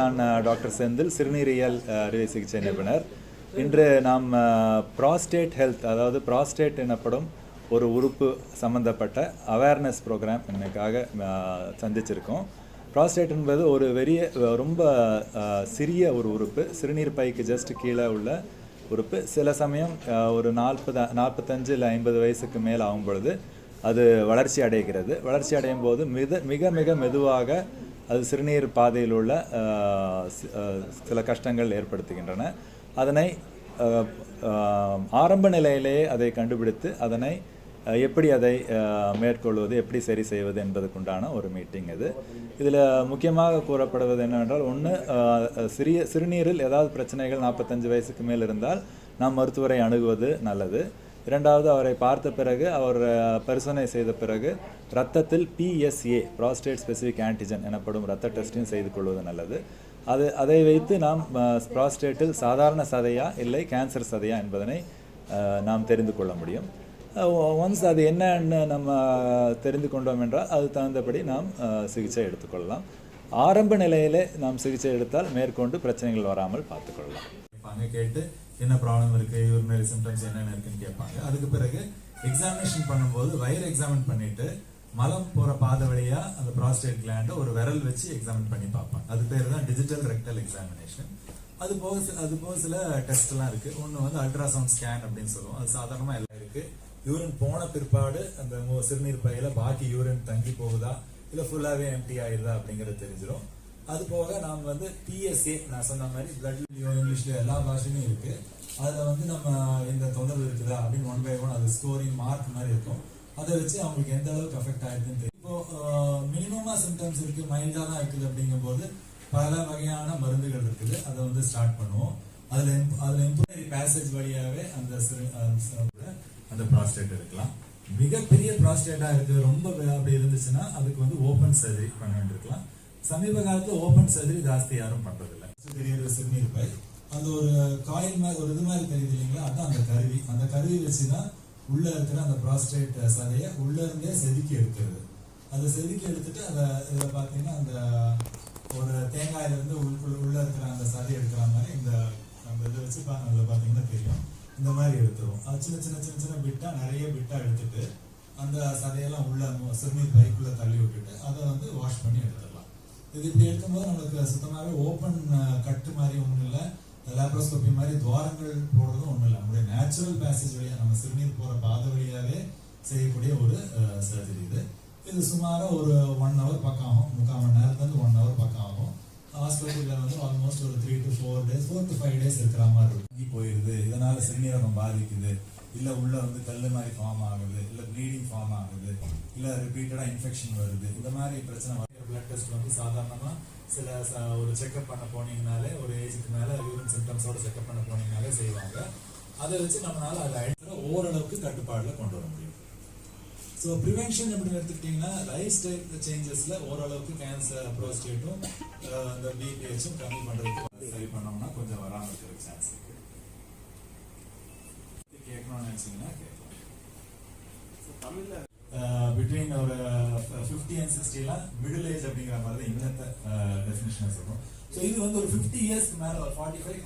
நான் டாக்டர் செந்தில் சிறுநீரியல் அறுவை சிகிச்சை நிபுணர். இன்று நாம் ப்ராஸ்டேட் ஹெல்த் அதாவது ப்ராஸ்டேட் எனப்படும் ஒரு உறுப்பு சம்பந்தப்பட்ட அவேர்னஸ் ப்ரோக்ராம் இன்னைக்காக சந்திச்சிருக்கோம். ப்ராஸ்டேட் என்பது ஒரு வெறிய ரொம்ப சிறிய ஒரு உறுப்பு. சிறுநீர் பைக்கு ஜஸ்ட் கீழே உள்ள உறுப்பு. சில சமயம் ஒரு நாற்பது நாற்பத்தஞ்சு இல்லை ஐம்பது வயசுக்கு மேல் ஆகும் பொழுது அது வளர்ச்சி அடைகிறது. வளர்ச்சி அடையும் போது மித மிக மிக மெதுவாக அது சிறுநீர் பாதையில் உள்ள சில கஷ்டங்கள் ஏற்படுத்துகின்றன. அதனை ஆரம்ப நிலையிலேயே அதை கண்டுபிடித்து அதனை எப்படி அதை மேற்கொள்வது எப்படி சரி செய்வது என்பதற்குண்டான ஒரு மீட்டிங் இது. இதில் முக்கியமாக கூறப்படுவது என்னவென்றால் ஒன்று சிறிய சிறுநீரில் ஏதாவது பிரச்சனைகள் நாற்பத்தஞ்சு வயசுக்கு மேல் இருந்தால் நாம் மருத்துவரை அணுகுவது நல்லது. இரண்டாவது அவரை பார்த்த பிறகு அவர் பரிசோதனை செய்த பிறகு ரத்தத்தில் பிஎஸ்ஏ ப்ராஸ்டேட் ஸ்பெசிஃபிக் ஆன்டிஜன் எனப்படும் ரத்த டெஸ்ட்டையும் செய்து கொள்வது நல்லது. அது அதை வைத்து நாம் ப்ராஸ்டேட்டில் சாதாரண சதையா இல்லை கேன்சர் சதையா என்பதனை நாம் தெரிந்து கொள்ள முடியும். ஒன்ஸ் அது என்னன்னு நம்ம தெரிந்து கொண்டோம் என்றால் அது தகுந்தபடி நாம் சிகிச்சை எடுத்துக்கொள்ளலாம். ஆரம்ப நிலையிலே நாம் சிகிச்சை எடுத்தால் மேற்கொண்டு பிரச்சனைகள் வராமல் பார்த்துக்கொள்ளலாம். கேட்பாங்க கேட்டு என்ன ப்ராப்ளம் இருக்கு யூரினரி சிம்டம்ஸ் என்னென்ன இருக்குன்னு கேட்பாங்க. அதுக்கு பிறகு எக்ஸாமினேஷன் பண்ணும்போது வயிறு எக்ஸாமின் பண்ணிட்டு மலம் போற பாதை வழியா அந்த ப்ராஸ்டேட் கிளாண்டை ஒரு விரல் வச்சு எக்ஸாமின் பண்ணி பார்ப்பாங்க. அது பேர் தான் டிஜிட்டல் ரெக்டல் எக்ஸாமினேஷன் அது போக அது போக சில டெஸ்ட் எல்லாம் இருக்கு. ஒன்னு வந்து அல்ட்ராசவுண்ட் ஸ்கேன் அப்படின்னு சொல்லுவோம். அது சாதாரணமா எல்லாம் இருக்கு. யூரின் போன பிற்பாடு அந்த சிறுநீர் பையில பாக்கி யூரின் தங்கி போகுதா? இல்ல ஃபுல்லாவே எம்டி ஆயிடுதா அப்படிங்கறது தெரிஞ்சிடும் அது போக நாம் வந்து பிஎஸ்ஏ நான் சொன்ன மாதிரி பிளட் இங்கிலீஷ்ல எல்லா பாஷையும் இருக்கு. அதுல வந்து நம்ம இந்த தொந்தரவு இருக்குதா அப்படின்னு ஒன் பை ஒன் அது ஸ்கோரிங் மார்க் மாதிரி இருக்கும். அதை வச்சு அவங்களுக்கு எந்த அளவுக்கு அஃபெக்ட் ஆயிருக்குன்னு தெரியும். இப்போ மினிமமா சிம்டம்ஸ் இருக்கு மைல்டா தான் இருக்குது அப்படிங்கும்போது பல வகையான மருந்துகள் இருக்குது. அதை வந்து ஸ்டார்ட் பண்ணுவோம். அதுல அதில் அதுல பேசேஜ் வழியாவே அந்த அந்த ப்ராஸ்டேட் எடுக்கலாம். மிகப்பெரிய ப்ராஸ்டேட்டா இருக்கு ரொம்ப அப்படி இருந்துச்சுன்னா அதுக்கு வந்து ஓபன் சர்ஜரி பண்ண வேண்டியிருக்கலாம். சமீப காலத்துல ஓபன் சர்ஜரி ஜாஸ்தி யாரும் பண்றது இல்ல தெரியுது சிறுநீர் பை அந்த ஒரு காயில் மாதிரி ஒரு இது மாதிரி தெரியுது இல்லைங்களா? அதான் அந்த கருவி. அந்த கருவி வச்சுதான் உள்ள இருக்கிற அந்த ப்ராஸ்டேட் சதையை உள்ள இருந்தே செதுக்கி எடுக்கிறது. அதை செதுக்கி எடுத்துட்டு அதை இதில் பார்த்தீங்கன்னா அந்த ஒரு தேங்காயிலிருந்து உள் உள்ள- இருக்கிற அந்த சதை எடுக்கிற மாதிரி இந்த அந்த இதை வச்சு அதில் பார்த்தீங்கன்னா தெரியும். இந்த மாதிரி எடுத்துருவோம். அது சின்ன சின்ன சின்ன சின்ன பிட்டாக நிறைய பிட்டாக எடுத்துட்டு அந்த சதையெல்லாம் உள்ள சிறுநீர் பைக்குள்ளே தள்ளி விட்டுட்டு அதை வந்து வாஷ் பண்ணி எடுத்துடலாம். இது இப்படி எடுக்கும்போது நம்மளுக்கு சுத்தமாகவே ஓப்பன் கட்டு மாதிரி ஒன்றும் இல்லை. லேப்ரோஸ்கோபி மாதிரி துவாரங்கள் போடுறதும் ஒன்றும் இல்லை. நம்மளுடைய நேச்சுரல் பேசேஜ் வழியாக நம்ம சிறுநீர் போகிற பாதை வழியாகவே செய்யக்கூடிய ஒரு சர்ஜரி இது. இது சுமாராக ஒரு ஒன் ஹவர் பக்கம் ஆகும். முக்கால் மணி நேரத்துலேருந்து ஒன் ஹவர் பக்கம் ஆகும். ஹாஸ்பிட்டலில் வந்து ஆல்மோஸ்ட் ஒரு three to four days four to five days இருக்கிற மாதிரி இருக்கும். போயிடுது இதனால் சிறுநீரகம் பாதிக்குது. இல்லை உள்ளே வந்து கல் மாதிரி ஃபார்ம் ஆகுது. இல்லை ப்ளீடிங் ஃபார்ம் ஆகுது. இல்லை ரிப்பீட்டடாக இன்ஃபெக்ஷன் வருது. இந்த மாதிரி பிரச்சனை பிளட் டெஸ்ட் வந்து சாதாரணமா சில ஒரு செக்அப் பண்ண போனீங்கனாலே ஒரு ஏஜுக்கு மேல யூரின் சிம்டம்ஸோட செக்அப் பண்ண போனீங்கனாலே செய்வாங்க. அதை வச்சு நம்மளால அதை அடிக்கிற ஓரளவுக்கு கட்டுப்பாடுல கொண்டு வர முடியும். ஸோ ப்ரிவென்ஷன் அப்படின்னு எடுத்துக்கிட்டிங்கன்னா லைஃப் ஸ்டைல் சேஞ்சஸ்ல ஓரளவுக்கு கேன்சர் ப்ரோஸ்டேட்டும் இந்த பிபிஹெச்சும் கம்மி பண்றதுக்கு சரி பண்ணோம்னா கொஞ்சம் வராமல் இருக்கிற சான்ஸ் இருக்கு. கேட்கணும்னு நினைச்சீங்கன்னா கேட்கலாம். பிட்வீன் ஒரு ஃபிஃப்டி அண்ட் சிக்ஸ்டிலாம் மிடில் ஏஜ் அப்படிங்கிற மாதிரி தான் இன்னத்தை டெஃபினேஷன் சொல்றோம். ஸோ இது வந்து ஒரு ஃபிஃப்டி இயர்ஸ்க்கு மேலே ஒரு ஃபார்ட்டி ஃபைவ்